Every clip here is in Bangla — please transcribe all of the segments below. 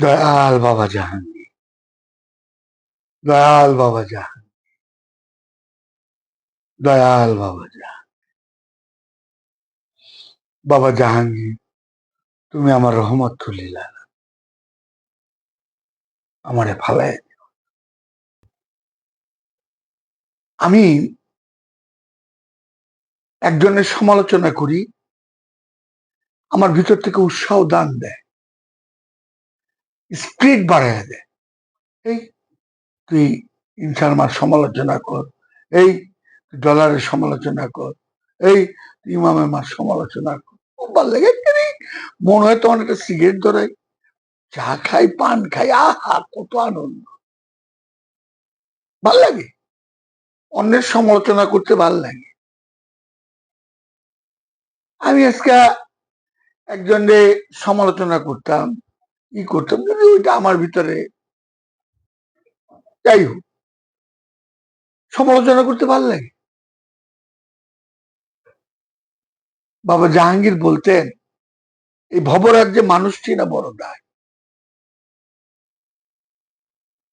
দয়াল বাবা জাহাঙ্গীর। দয়াল বাবা জাহাঙ্গীর। দয়াল বাবা জাহাঙ্গীর। বাবা জাহাঙ্গীর, তুমি আমার রহমত তুলিলা আমারে দিও। আমি একজনের সমালোচনা করি, আমার ভিতর থেকে উৎসাহ দান দেয়। স্পিড বাড়ায় দেয়। এই তুই ইনসালমার সমালোচনা কর, এই ডলারের সমালোচনা কর, এই ইমামের মার সমালোচনা কর। খুব ভালো লাগে মনে হয় তোমার একটা সিগারেট ধরে চা খাই, পান খাই, আহা, কত আনন্দ। ভালো লাগে। অন্যের সমালোচনা করতে ভালো লাগে। আমি আজকে একজনের সমালোচনা করতাম। ই করতাম যদি ওইটা আমার ভিতরে যাই হোক। সমালোচনা করতে লাগে। বাবা জাহাঙ্গীর বলতেন, এই ভবরাজ্যে মানুষটি না বড় দায়?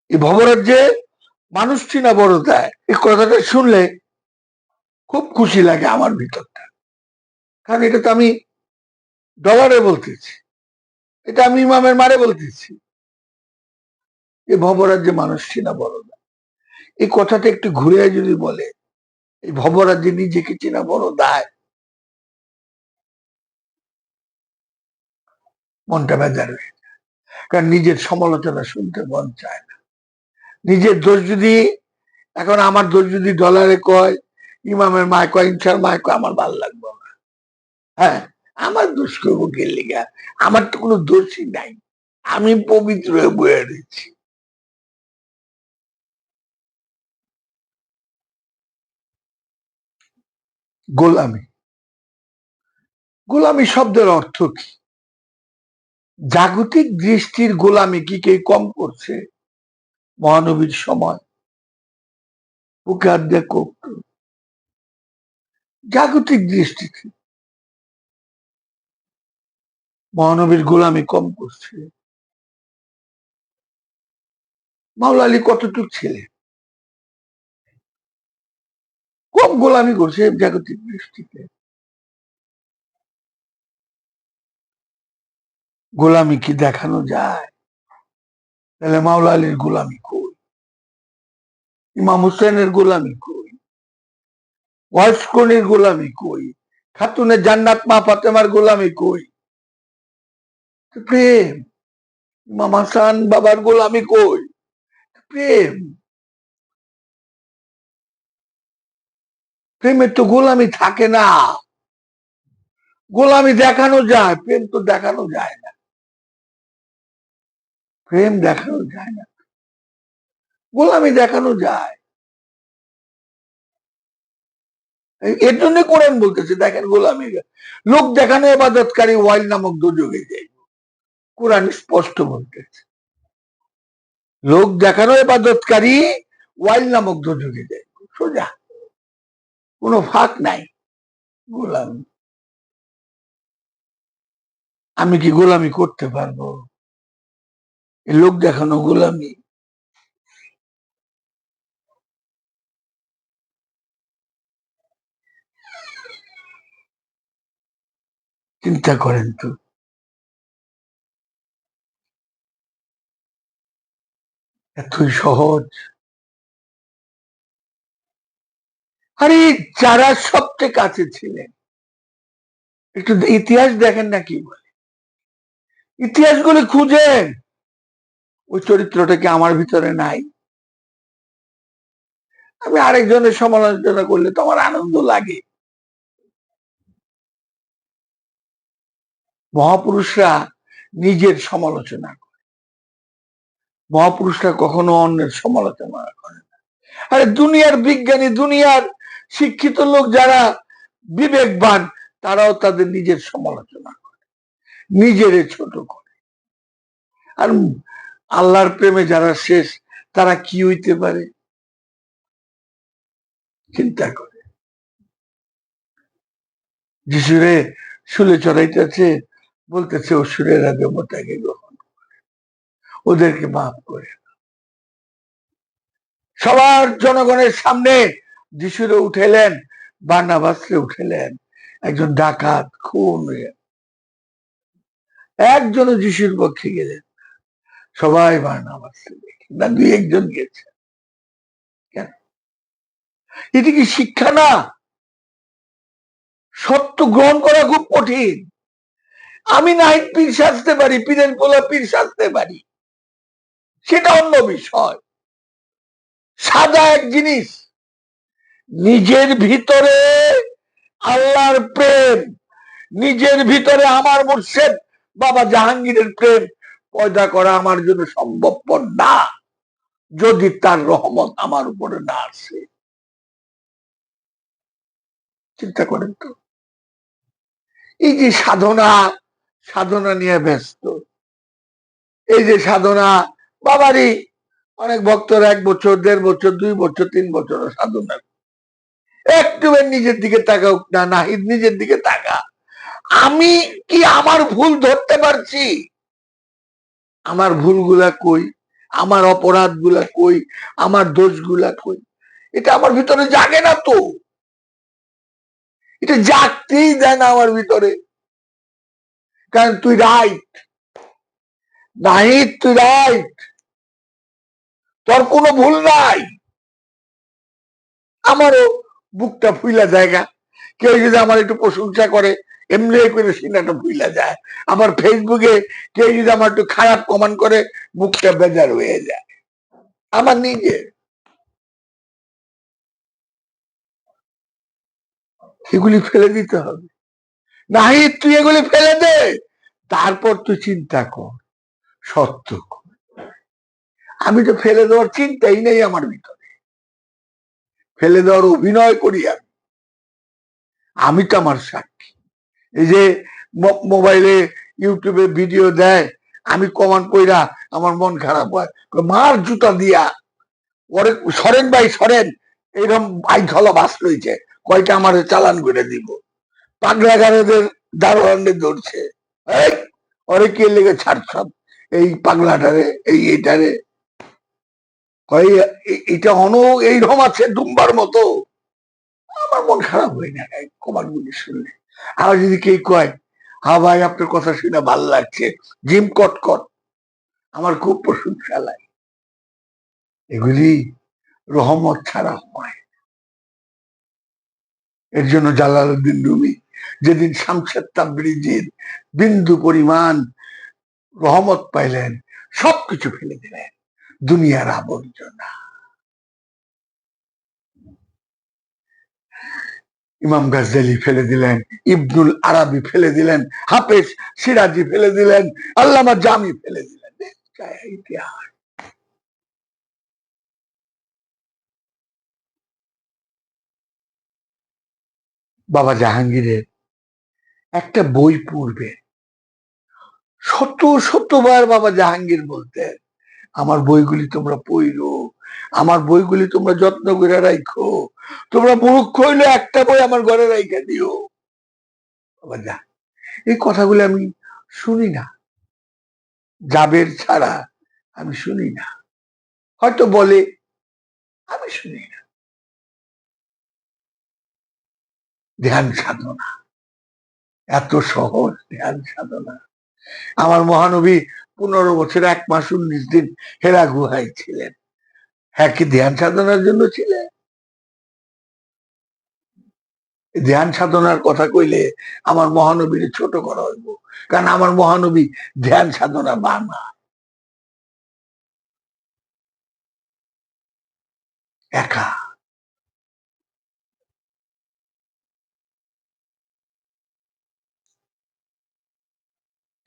এই ভবরাজ্যে মানুষটি না বড় দায়? এই কথাটা শুনলে খুব খুশি লাগে আমার ভিতরটা। কারণ এটা তো আমি ডলারে বলতেছি। এটা আমি ইমামের মারে বলতেছি। এই ভবরাজ্যে মানুষ না বড় দায় এই কথাটা একটু ঘুরে যদি বলে, এই ভবরাজ্যে নিজেকে চেনা বড় দায়। মনটা বেজার হয়ে যায়। কারণ নিজের সমালোচনা শুনতে মন চায় না। নিজের দোষ যদি, এখন আমার দোষ যদি ডলারে কয়, ইমামের মায় কয়, ইনসার মায় কয়, আমার ভালো লাগবে না। হ্যাঁ? আমার দোষ করব কে আমার তো কোনো দোষই নাই। আমি পবিত্র হয়ে বয়ে রয়েছি। গোলামি। গোলামি শব্দের অর্থ কি? জাগতিক দৃষ্টির গোলামি কি কে কম করছে? মহানবীর সময়। জাগতিক দৃষ্টিতে মহানবীর গোলামি কম করছে। মাওলা আলী কতটুক ছিলেন কম গোলামি করছে জাগতিক দৃষ্টিতে। গোলামি কি দেখানো যায়? তাহলে মাওলা আলীর গোলামি কই? ইমাম হুসেনের গোলামি কই? ওয়াসকনির গোলামি কই? খাতুনের জান্নাত মা ফাতেমার গোলামি কই? প্রেম। ইমাম হাসান বাবার গোলামি কই? প্রেম। প্রেমের তো গোলামি থাকে না। গোলামি দেখানো যায়, প্রেম তো দেখানো যায় না। প্রেম দেখানো যায় না। গোলামি দেখানো যায়। এর জন্য কোরআন বলতেছে, দেখেন গোলামি। লোক দেখানো এবাদতকারী ওয়াইল নামক দুযোগে যায় কোরআন স্পষ্ট বলতেছে। লোক দেখানো এবাদতকারী ওয়াইল নামক দুযোগে যায় সোজা। কোনো ফাঁক নাই। গোলামি। আমি কি গোলামি করতে পারব? লোক দেখানো গোলামি। চিন্তা করেন তো। এতই সহজ। আরে, যারা সবচেয়ে কাছে ছিলেন, একটু ইতিহাস দেখেন না কি বলে? ইতিহাসগুলি খুঁজেন। ওই চরিত্রটা কি আমার ভিতরে নাই? আমি আরেকজনের সমালোচনা করলে তো আমার আনন্দ লাগে। মহাপুরুষরা নিজের সমালোচনা মহাপুরুষরা কখনো অন্যের সমালোচনা করে না। আরে দুনিয়ার বিজ্ঞানী, দুনিয়ার শিক্ষিত লোক যারা বিবেকবান, তারাও তাদের নিজের সমালোচনা করে, নিজের ছোট করে। আর আল্লাহর প্রেমে যারা শেষ, তারা কি হইতে পারে? চিন্তা করে। যিশুরে শুলে চড়াইতেছে, বলতেছে, অসুরেরা দেবতাকে গ্রহণ করে। ওদেরকে মাফ করে সবার জনগণের সামনে যিশুরে উঠেলেন, বার্নাবাসকে উঠেলেন, একজন ডাকাত, খুন একজনও যিশুর পক্ষে গেলেন সবাই বার্নাবাসকে দেখে না, দুই একজন গেছে। কেন? এটি কি শিক্ষা না? সত্য গ্রহণ করা খুব কঠিন। আমি নাহিদ পীর সাজতে পারি, পীরের পোলা পীর সাজতে পারি। সেটা অন্য বিষয়। সাদা এক জিনিস। নিজের ভিতরে আল্লাহর প্রেম, নিজের ভিতরে আমার মুর্শেদ, বাবা জাহাঙ্গীরের প্রেম পয়দা করা আমার জন্য সম্ভবপর না, যদি তার রহমত আমার উপরে না আসে। চিন্তা করেন তো। এই যে সাধনা সাধনা নিয়ে ব্যস্ত। এই যে সাধনা বাবারই অনেক ভক্তরা এক বছর, দেড় বছর, দুই বছর, তিন বছর সাধনা একটু নিজের দিকে তাকাও না, নাহিদ নিজের দিকে তাকা। আমি কি আমার ভুল ধরতে পারছি? আমার ভুলগুলা কই? আমার অপরাধগুলা কই? আমার দোষগুলা কই? এটা আমার ভিতরে জাগে না তো। এটা জাগতেই দেয় না আমার ভিতরে। কারণ তুই রাইট। নাহিদ, তুই রাইট। তোর কোনো ভুল নাই। আমারও বুকটা ফুইলা জায়গা কেউ যদি আমার একটু প্রশংসা করে, এমনি করে সিনাটা ফুইলা যায়। আবার ফেসবুকে কেউ যদি আমার একটু খারাপ কমান করে, বুকটা বেজার হয়ে যায়। আমার নিজে এগুলি ফেলে দিতে হবে। নাহি তুই এগুলি ফেলে দে। তারপর তুই চিন্তা কর। সত্য কর। আমি তো ফেলে দেওয়ার চিন্তাই নেই আমার ভিতরে। ফেলে দেওয়ার অভিনয় করি আমি। আমি তো আমার সাক্ষী। এই যে মোবাইলে, ইউটিউবে ভিডিও দেয়, আমি কমান কইরা আমার মন খারাপ হয়। মার জুতা দিয়া। ওরে, সরেন ভাই, সরেন। এইরকম হলো বাস লইছে। কয়টা আমার চালান করে দিব। পাগলা গারদের দারোয়ানদের ধরছে। ওরে কে লেগে ছাড় সব? এই পাগলাটারে, এই এইটারে। এটা অন এইরকম আছে দুম্বার মতো। আমার মন খারাপ হয় না কমান্ডগুলি শুনলে। আর যদি কে কয় হা ভাই, আপনার কথা শুনে ভালো লাগছে, জিম কট কট আমার খুব প্রশংসা লাগে। এগুলি রহমত ছাড়া হয় এর জন্য জালালউদ্দিন রুমি যেদিন শামশেদ বিন্দু পরিমাণ রহমত পাইলেন, সবকিছু ফেলে দিলেন। দুনিয়ার আবর্জনা। ইমাম গাজ্জালি ফেলে দিলেন, ইবনুল আরাবি ফেলে দিলেন, হাফেজ সিরাজি ফেলে দিলেন, আল্লামা জামি ফেলে দিলেন। ইতিহাস। বাবা জাহাঙ্গীরের একটা বই পড়বে। শত, শতবার বাবা জাহাঙ্গীর বলতেন আমার বইগুলি তোমরা পড়ো, আমার বইগুলি তোমরা যত্ন করে রাখো তোমরা মূর্খ হইলে একটা বই আমার ঘরে রাইখা দিও। বাবা যা, এই কথাগুলো আমি শুনি না। জাবের ছাড়া আমি শুনি না। হয়তো বলে, আমি শুনি না। ধ্যান সাধনা, এত সহজ ধ্যান সাধনা। আমার মহানবী পনেরো বছর, এক মাস উনিশ দিন হেরা গুহায় ছিলেন। হ্যাঁ কি ধ্যান সাধনার জন্য ছিলেন? ধ্যান সাধনার কথা কইলে আমার মহানবীর ছোট করা হইব, কারণ আমার মহানবী ধ্যান সাধনা বানা। একা।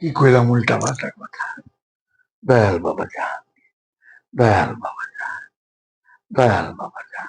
কি কইলাম উল্টা পাল্টা কথা দয়াল বাবা যা দয়াল বাবা যা দয়াল বাবা যা